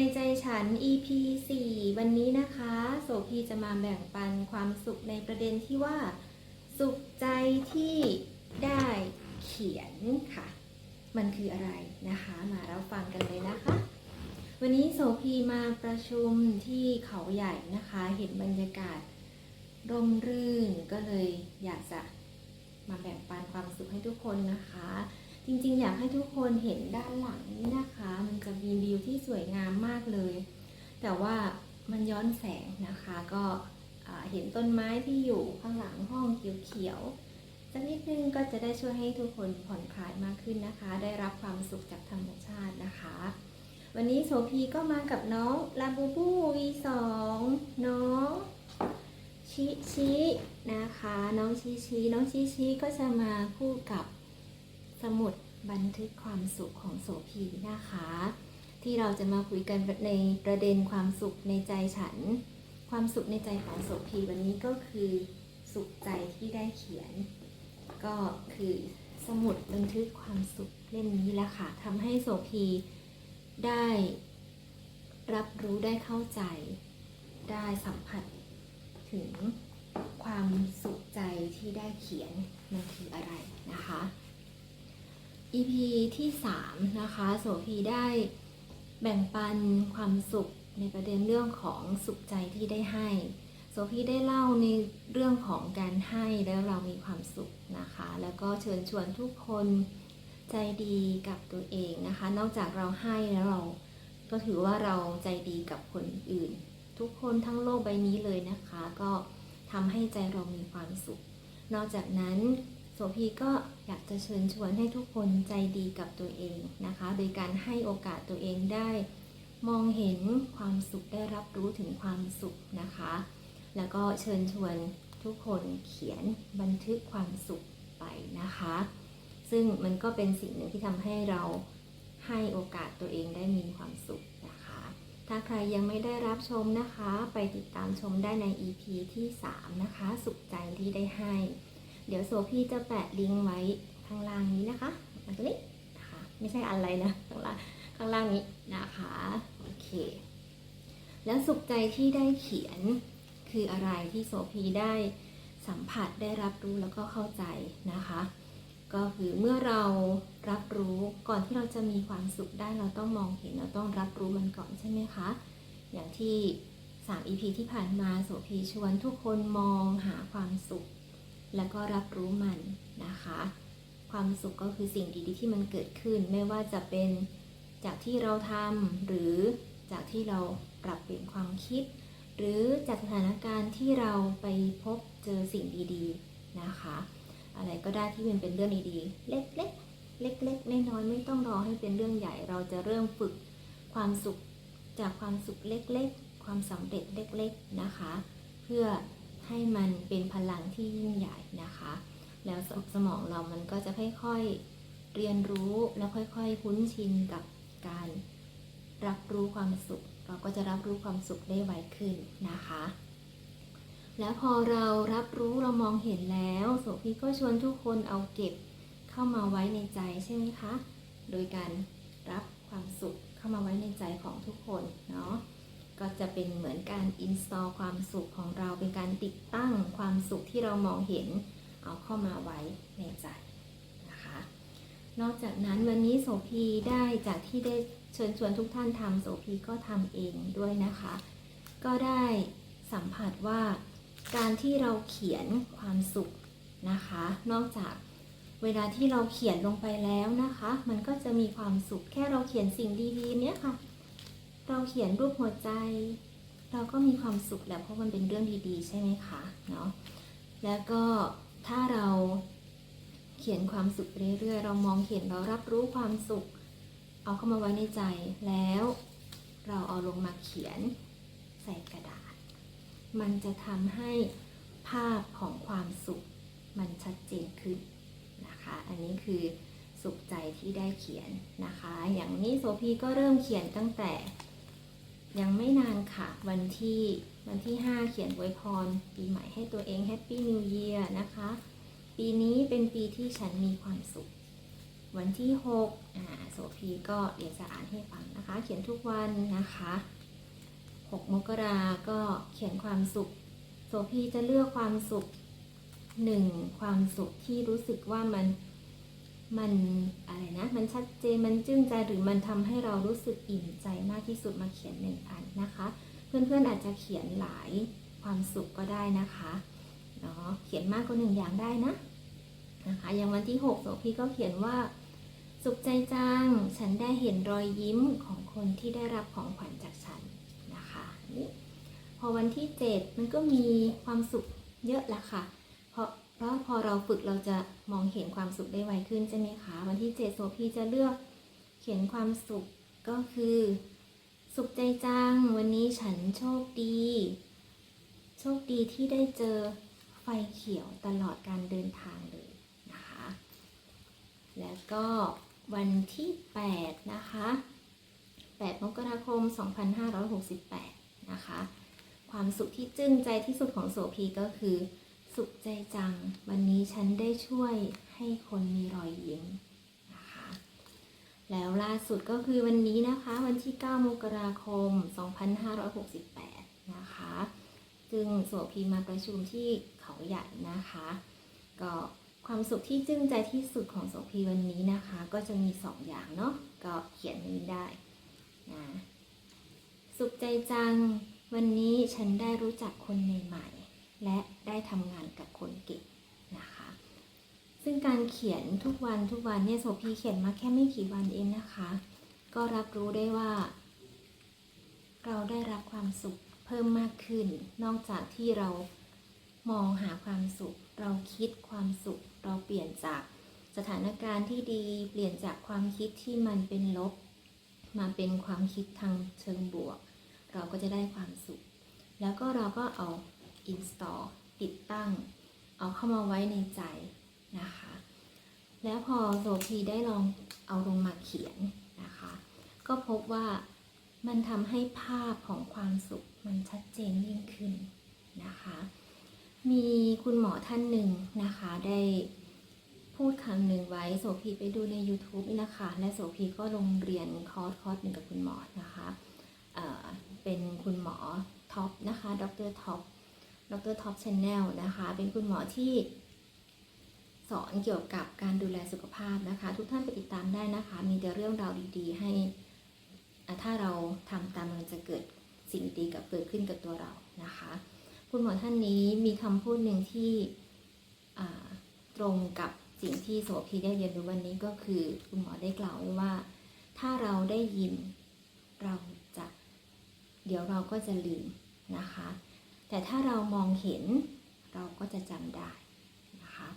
ในใจฉัน EP 4 วันนี้นะคะ โสพีจะมาแบ่งปันความสุขในประเด็นที่ว่า สุขใจที่ได้เขียนค่ะ มันคืออะไรนะคะ มาเราฟังกันเลยนะคะ วันนี้โสพีมาประชุมที่เขาใหญ่นะคะ เห็นบรรยากาศร่มรื่นก็เลยอยากจะมาแบ่งปันความสุขให้ทุกคนนะคะ จริงๆ อยากให้ทุกคนเห็นด้านหลังนี้นะคะ มันจะมีวิวที่สวยงามมากเลย แต่ว่ามันย้อนแสงนะคะ ก็เห็นต้นไม้ที่อยู่ข้างหลังห้องเขียวๆสักนิดนึงก็จะได้ช่วยให้ทุกคนผ่อนคลายมากขึ้นนะคะ ได้รับความสุขจากธรรมชาตินะคะ วันนี้โสพีก็มากับน้องลาบูบู V2 น้องชิชินะคะ น้องชิชิน้องชิชิก็จะมาคู่กับสมุดบันทึกความสุขของโสพีนะคะ ที่เราจะมาคุยกันในประเด็นความสุขในใจฉัน ความสุขในใจของโสพีวันนี้ก็คือสุขใจที่ได้เขียน ก็คือสมุดบันทึกความสุขเล่มนี้แหละค่ะทำให้โสพีได้รับรู้ได้เข้าใจ ได้สัมผัสถึงความสุขใจที่ได้เขียนมันคืออะไรนะคะ EP ที่ 3 นะคะโสพีได้ แบ่งปันความสุขในประเด็นเรื่องของสุขใจที่ได้ให้โสพีได้เล่าในเรื่องของการให้แล้วเรามีความสุขนะคะ แล้วก็เชิญชวนทุกคนใจดีกับตัวเองนะคะ นอกจากเราให้แล้วเราก็ถือว่าเราใจดีกับคนอื่น ทุกคนทั้งโลกใบนี้เลยนะคะ ก็ทำให้ใจเรามีความสุข นอกจากนั้น โสพีก็อยากจะเชิญชวนให้ทุกคนใจดีกับตัวเองนะคะ โดยการให้โอกาสตัวเองได้ มองเห็นความสุขได้รับรู้ถึงความสุขนะคะ แล้วก็เชิญชวนทุกคนเขียนบันทึกความสุขไปนะคะ ซึ่งมันก็เป็นสิ่งหนึ่งที่ทำให้เราให้โอกาสตัวเองได้มีความสุขนะคะ ถ้าใครยังไม่ได้รับชมนะคะ ไปติดตามชมได้ใน EP ที่ 3 นะคะ สุขใจที่ได้ให้ เดี๋ยวโซพี่จะแปะลิงก์ไว้ข้างล่างนี้นะคะตัวนี้นะคะไม่ใช่อะไรนะข้างล่างข้างล่างนี้นะคะโอเคแล้วสุขใจที่ได้เขียนคืออะไรที่โสพีได้สัมผัสได้รับรู้แล้วก็เข้าใจนะคะ ก็คือเมื่อเรารับรู้ก่อนที่เราจะมีความสุขได้เราต้องมองเห็นเราต้องรับรู้มันก่อนใช่ไหมคะอย่างที่ 3 EP ที่ผ่านมาโสพีชวนทุกคนมองหาความสุข แล้วก็รับรู้มันนะคะ ความสุขก็คือสิ่งดีๆที่มันเกิดขึ้น ไม่ว่าจะเป็นจากที่เราทำหรือจากที่เราปรับเปลี่ยนความคิด หรือจากสถานการณ์ที่เราไปพบเจอสิ่งดีๆนะคะ อะไรก็ได้ที่มันเป็นเรื่องดีๆ เล็กๆ เล็กๆน้อยๆไม่ต้องรอให้เป็นเรื่องใหญ่ เราจะเริ่มฝึกความสุขจากความสุขเล็กๆ ความสำเร็จเล็กๆนะคะ เพื่อ ให้มันเป็นพลังที่ยิ่งใหญ่นะคะ แล้วสสมองเรามันก็จะค่อยๆเรียนรู้แล้วค่อยๆคุ้นชินกับการรับรู้ความสุข เราก็จะรับรู้ความสุขได้ไวขึ้นนะคะ แล้วพอเรารับรู้เรามองเห็นแล้วโสพีก็ชวนทุกคนเอาเก็บเข้ามาไว้ในใจใช่ไหมคะ โดยการรับความสุขเข้ามาไว้ในใจของทุกคนเนาะ ก็จะเป็นเหมือนการ install ความสุขของเราเป็นการติดตั้งความสุขที่เรามองเห็นเอาเข้ามาไว้ในใจนะคะ นอกจากนั้นวันนี้โสพีได้จากที่ได้เชิญชวนทุกท่านทำโสพีก็ทำเองด้วยนะคะ ก็ได้สัมผัสว่าการที่เราเขียนความสุขนะคะ นอกจากเวลาที่เราเขียนลงไปแล้วนะคะ มันก็จะมีความสุขแค่เราเขียนสิ่งดีๆเนี้ยค่ะ เราเขียนรูปหัวใจ เราก็มีความสุขแล้วเพราะมันเป็นเรื่องดีๆ ใช่ไหมคะเนาะแล้วก็ถ้าเราเขียนความสุขเรื่อยๆ เรามองเห็นเรารับรู้ความสุข เอาเข้ามาไว้ในใจแล้ว เราเอาลงมาเขียนใส่กระดาษ มันจะทำให้ภาพของความสุขมันชัดเจนขึ้นนะคะ อันนี้คือสุขใจที่ได้เขียนนะคะ อย่างนี้โสพีก็เริ่มเขียนตั้งแต่ ยังไม่นานค่ะ วันที่วันที่ 5 เขียนอวยพร ปีใหม่ให้ตัวเองแฮปปี้นิว e ย r นะคะ ปีนี้เป็นปีที่ฉันมีความสุข วันที่6อ่าโสพีก็เดี๋ยวจะอ่านให้ฟังนะคะ เขียนทุกวันนะคะ6มกราก็เขียนความสุข โสพีจะเลือกความสุขหนึ่งความสุขที่รู้สึกว่ามัน มันอะไรนะ มันชัดเจน มันจึ้งใจ หรือมันทำให้เรารู้สึกอิ่มใจมากที่สุดมาเขียนหนึ่งอันนะคะ เพื่อนๆอาจจะเขียนหลายความสุขก็ได้นะคะเนาะ เขียนมากกว่าหนึ่งอย่างได้นะ นะคะ อย่างวันที่6โสพีก็เขียนว่า สุขใจจัง ฉันได้เห็นรอยยิ้มของคนที่ได้รับของขวัญจากฉันนะคะ นี่ พอวันที่ 7 มันก็มีความสุขเยอะละค่ะ เพราะพอเราฝึกเราจะมองเห็นความสุขได้ไวขึ้นใช่ไหมคะวันที่7โสพีจะเลือกเขียนความสุขก็คือ สุขใจจัง วันนี้ฉันโชคดี โชคดีที่ได้เจอไฟเขียวตลอดการเดินทางเลยนะคะ แล้วก็วันที่8นะคะ8มกราคม 2568 นะคะ ความสุขที่จึ้งใจที่สุดของโสพีก็คือ สุขใจจัง วันนี้ฉันได้ช่วยให้คนมีรอยยิ้มนะคะแล้วล่าสุดก็คือวันนี้นะคะ วันที่ 9 มกราคม 2568 นะคะซึ่งโสพีมาประชุมที่เขาใหญ่นะคะ ก็ความสุขที่จึ้งใจที่สุดของโสพีวันนี้นะคะ ก็จะมีสองอย่างเนาะก็เขียนนี้ได้นะสุขใจจัง วันนี้ฉันได้รู้จักคนใหม่ และได้ทำงานกับคนเก่งนะคะ ซึ่งการเขียนทุกวันทุกวันเนี่ยโสพีเขียนมาแค่ไม่กี่วันเองนะคะ ก็รับรู้ได้ว่า เราได้รับความสุขเพิ่มมากขึ้น นอกจากที่เรามองหาความสุข เราคิดความสุข เราเปลี่ยนจากสถานการณ์ที่ดี เปลี่ยนจากความคิดที่มันเป็นลบ มาเป็นความคิดทางเชิงบวก เราก็จะได้ความสุข แล้วก็เราก็เอา install ติดตั้ง เอาเข้ามาไว้ในใจนะคะ แล้วพอโซพีได้ลองเอาลงมาเขียนนะคะ ก็พบว่ามันทำให้ภาพของความสุขมันชัดเจนยิ่งขึ้นนะคะ มีคุณหมอท่านหนึ่งนะคะได้พูดคำหนึ่งไว้โสพีไปดูใน YouTube นี่นะคะ และโสพีก็ลงเรียนคอร์สคอร์สหนึ่งกับคุณหมอนะคะเเป็นคุณหมอท็อปนะคะ ดรท็อป ดรท็อปชแนลนะคะ เป็นคุณหมอที่สอนเกี่ยวกับการดูแลสุขภาพนะคะ ทุกท่านไปติดตามได้นะคะ มีแต่เรื่องราวดีๆ ให้ถ้าเราทำตามมันจะเกิดสิ่งดีกับเกิดขึ้นกับตัวเรานะคะ คุณหมอท่านนี้มีคำพูดหนึ่งที่ตรงกับสิ่งที่โสพีได้เรียนรู้วันนี้ก็คือคุณหมอได้กล่าวไว้ว่า ถ้าเราได้ยินเราจะ เดี๋ยวเราก็จะลืมนะคะ แต่ถ้าเรามองเห็นเราก็จะจำได้นะคะ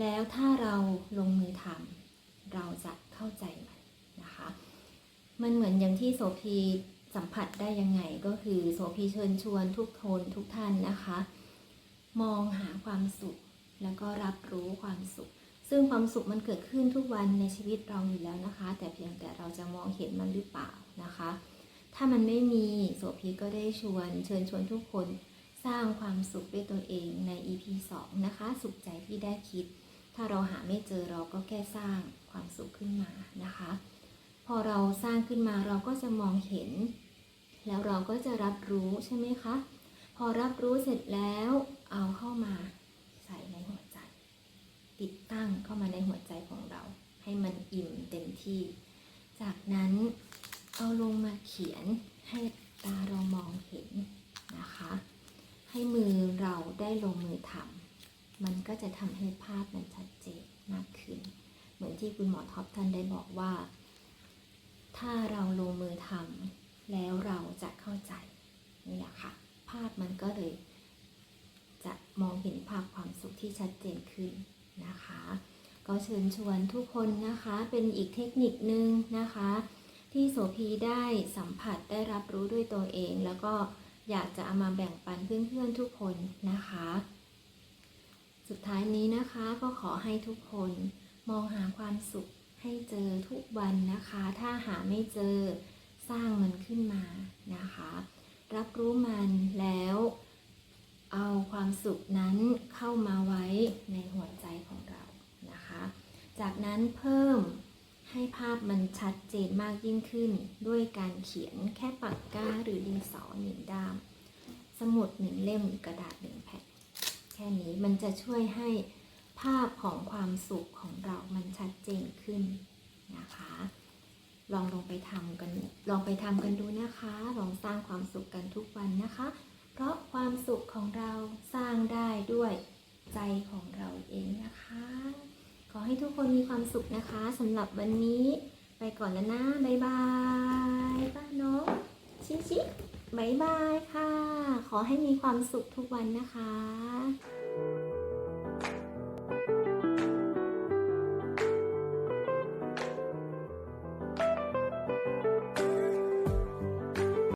แล้วถ้าเราลงมือทำเราจะเข้าใจมันนะคะ มันเหมือนอย่างที่โสพีสัมผัสได้ยังไงก็คือโสพีเชิญชวนทุกทนทุกท่านนะคะ มองหาความสุขแล้วก็รับรู้ความสุข ซึ่งความสุขมันเกิดขึ้นทุกวันในชีวิตเราอยู่แล้วนะคะ แต่เพียงแต่เราจะมองเห็นมันหรือเปล่านะคะ ถ้ามันไม่มีโสพีก็ได้ชวน เชิญชวนทุกคนสร้างความสุขด้วยตัวเองใน EP 2 นะคะ สุขใจที่ได้คิด ถ้าเราหาไม่เจอเราก็แค่สร้างความสุขขึ้นมานะคะ พอเราสร้างขึ้นมาเราก็จะมองเห็น แล้วเราก็จะรับรู้ใช่ไหมคะ พอรับรู้เสร็จแล้วเอาเข้ามาใส่ในหัวใจ ติดตั้งเข้ามาในหัวใจของเรา ให้มันอิ่มเต็มที่ จากนั้น เอาลงมาเขียนให้ตาเรามองเห็นนะคะ ให้มือเราได้ลงมือทำมันก็จะทำให้ภาพมันชัดเจนมากขึ้น เหมือนที่คุณหมอท็อปท่านได้บอกว่า ถ้าเราลงมือทำแล้วเราจะเข้าใจนี่แหละค่ะ ภาพมันก็เลย จะมองเห็นภาพความสุขที่ชัดเจนขึ้นนะคะ ก็เชิญชวนทุกคนนะคะ เป็นอีกเทคนิคนึงนะคะ ที่โสพีได้สัมผัสได้รับรู้ด้วยตัวเอง แล้วก็อยากจะเอามาแบ่งปันเพื่อนๆทุกคนนะคะ สุดท้ายนี้นะคะก็ขอให้ทุกคนมองหาความสุขให้เจอทุกวันนะคะ ถ้าหาไม่เจอสร้างมันขึ้นมานะคะ รับรู้มันแล้วเอาความสุขนั้นเข้ามาไว้ในหัวใจของเรานะคะ จากนั้นเพิ่ม ให้ภาพมันชัดเจนมากยิ่งขึ้น ด้วยการเขียนแค่ปากกาหรือดินสอหนึ่งด้าม สมุดหนึ่งเล่มกระดาษหนึ่งแผ่นแค่นี้มันจะช่วยให้ภาพของความสุขของเรามันชัดเจนขึ้นนะคะ ลองลงไปทำกันลองไปทำกันดูนะคะ ลองสร้างความสุขกันทุกวันนะคะ เพราะความสุขของเราสร้างได้ด้วยใจของเราเองนะคะ ขอให้ทุกคนมีความสุขนะคะสำหรับวันนี้ไปก่อนแล้วนะบายบายป้าน้องชิชิบายบายค่ะ ขอให้มีความสุขทุกวันนะคะ